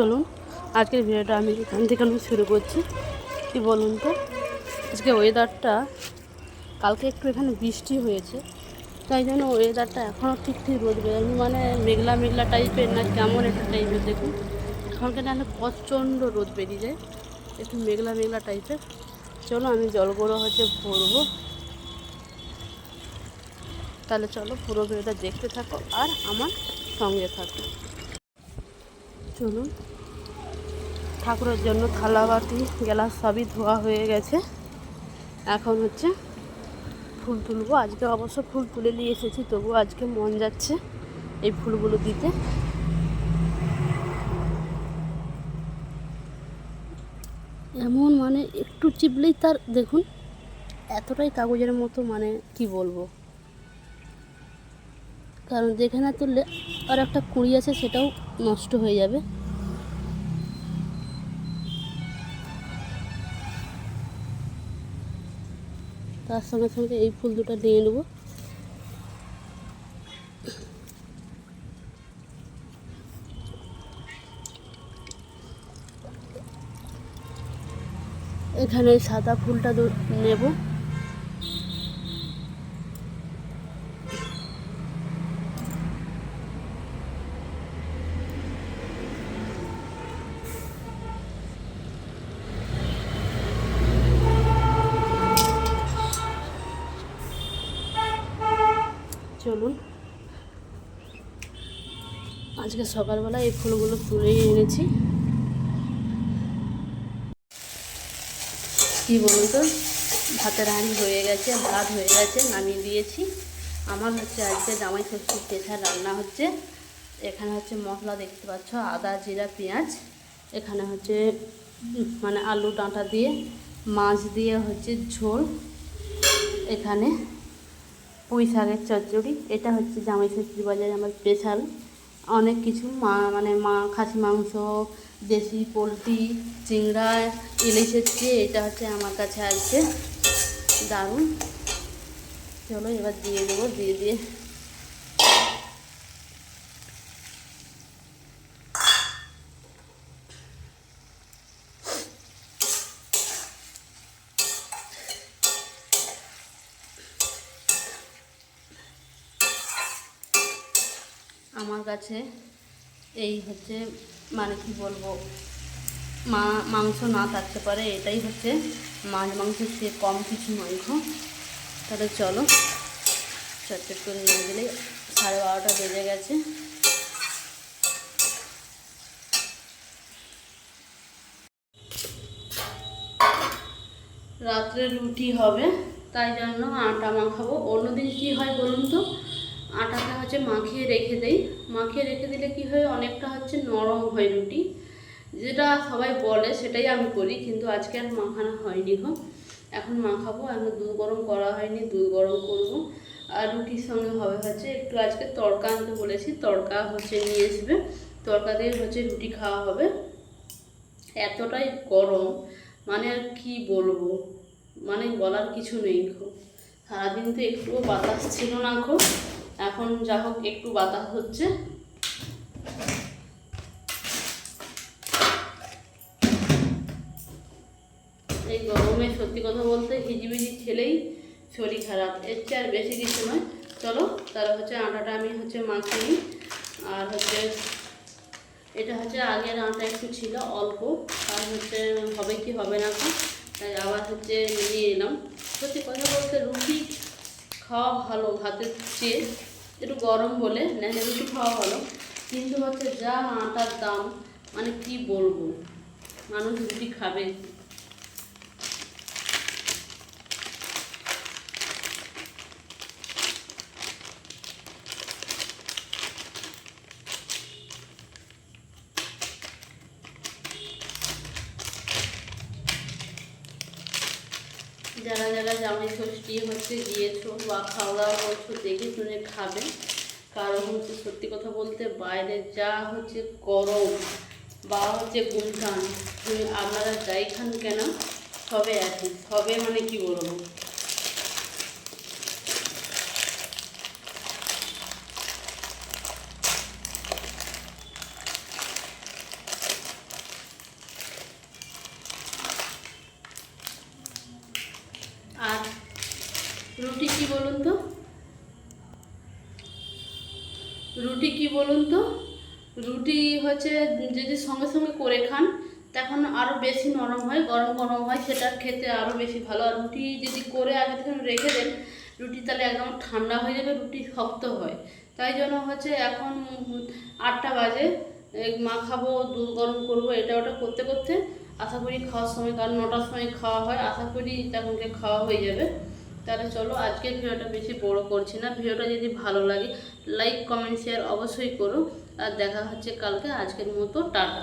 চলুন, আজকের ভিডিওটা আমি এখান থেকে আমি শুরু করছি। কি বলুন তো? আজকে ওয়েদারটা কালকে একটু এখানে বৃষ্টি হয়েছে। তাই জন্য ওয়েদারটা এখনও ঠিক ঠিক রোদ বেরোয়নি। মানে মেঘলা মেঘলা টাইপের না, কেমন একটা টাইপের দেখুন। এখনকার না প্রচণ্ড রোদ বেরিয়ে যায়। একটু মেঘলা মেঘলা টাইপের চলো, আমি জলগুলো হচ্ছে ভরবো। তাহলে চলো পুরো ভিডিওটা দেখতে থাকো আর আমার সঙ্গে থাকো। চলুন। ঠাকুরের জন্য থালা, বাটি, গ্লাস সবই ধোয়া হয়ে গেছে। এখন হচ্ছে ফুল তুলবো। আজকে অবশ্য ফুল তুলে নিয়ে এসেছি, তবুও আজকে মন যাচ্ছে এই ফুলগুলো দিতে। এমন মানে একটু চিপলেই তার, দেখুন, এতটাই কাগজের মতো মানে কি বলব? কারণ যেখানে তুললে আর একটা কুড়ি আছে সেটাও নষ্ট হয়ে যাবে। তার সঙ্গে সঙ্গে এই ফুল দুটো নিয়ে নেব। এখানে সাদা ফুলটা নেব। চলুন। আজকে সকালবেলা এই ফুলগুলো তুলে এনেছি। কি বলুন তো? ভাতের হাঁড়ি হয়ে গেছে, ভাত হয়ে গেছে, নামিয়ে দিয়েছি। আমার হচ্ছে আজকে জামাই ষষ্ঠীর পেশা রান্না হচ্ছে। এখানে হচ্ছে মশলা দেখতে পাচ্ছ, আদা, জিরা, পেঁয়াজ। এখানে হচ্ছে মানে আলু ডাঁটা দিয়ে, মাছ দিয়ে হচ্ছে ঝোল। এখানে পুঁই শাকের চচ্চড়ি। এটা হচ্ছে জামাই ষষ্ঠী বাজারে আমার স্পেশাল অনেক কিছু, মা মানে মা, খাসি মাংস, দেশি পোলট্রি, চিংড়া, ইলিশের চেয়ে এটা হচ্ছে আমার কাছে আছে দারুণ। চলো এবার দিয়ে দেবো, দিয়ে দিয়ে আমার কাছে এই হচ্ছে মানে কি বলব, মা, মাংস না থাকতে পারে, এটাই হচ্ছে মাছ মাংসের চেয়ে কম কিছু মাংস তাহলে চলো চটচট করে নিয়ে গেলে সাড়ে বারোটা বেজে গেছে। রাত্রে রুটি হবে, তাই জন্য আটা মাখাবো। অন্যদিন কী হয় বলুন তো? আটাটা হচ্ছে মাখিয়ে রেখে দেই। মাখিয়ে রেখে দিলে কি হয়? অনেকটা হচ্ছে নরম হয় রুটি। যেটা সবাই বলে, সেটাই আমি করি, কিন্তু আজকে আর মাখানো হয়নি গো। এখন মাখাবো, এখন দুধ গরম করা হয়নি, দুধ গরম করব। আর রুটির সঙ্গে হবে হচ্ছে একটু আজকে তড়কা আনতে বলেছি, তড়কা হচ্ছে নিয়ে আসবে। তড়কা দিয়ে হচ্ছে রুটি খাওয়া হবে। এতটাই গরম মানে আর কি বলব? মানে বলার কিছু নেই খো সারাদিন তো একটুও বাতাস ছিল না খো এখন যা হোক একটু বাতাস হচ্ছে। এই গরমে সত্যি কথা বলতে হিজিবিজি খেলেই শরীর খারাপ, এর চেয়ে আর বেশি কিছু নয়। চলো, তারা হচ্ছে আটাটা আমি হচ্ছে মাখিয়ে নিই। আর হচ্ছে এটা হচ্ছে আগের আটা একটু ছিল অল্প, আর হচ্ছে হবে কি হবে না তাই আবার হচ্ছে নিয়ে এলাম। সত্যি কথা বলতে রুটি খাওয়া ভালো, ভাতের চেয়ে একটু গরম বলে নেনে রুটি খাওয়া ভালো। কিন্তু হচ্ছে যা আটার দাম মানে কি বলব? মানুষ রুটি খাবে। যারা যারা জামাই ষষ্ঠী হচ্ছে গিয়েছো বা খাওয়া দাওয়া করছ, দেখে শুনে খাবে। কারণ হচ্ছে সত্যি কথা বলতে বাইরে যা হচ্ছে গরম বা হচ্ছে গুমটান আপনারা যাই খান কেন, সবে আছে সবে মানে কি বলব? রুটি কি বলুন তো? রুটি হচ্ছে যদি সঙ্গে সঙ্গে করে খান, তখন আরও বেশি নরম হয়, গরম গরম হয়, সেটা খেতে আরও বেশি ভালো। আর রুটি যদি করে আগে থেকে রেখে দেন, রুটি তাহলে একদম ঠান্ডা হয়ে যাবে, রুটি শক্ত হয়। তাই জন্য হচ্ছে এখন আটটা বাজে মা খাব, দুধ গরম করব, এটা ওটা করতে করতে আশা করি খাওয়ার সময়, কারণ নটার সময় খাওয়া হয়, আশা করি তখনকে খাওয়া হয়ে যাবে। তাহলে চলো আজকের ভিডিওটা বেশি বড় করছি না। ভিডিওটা যদি ভালো লাগে লাইক কমেন্ট শেয়ার অবশ্যই করো। আর দেখা হচ্ছে কালকে। আজকের মতো টাটা।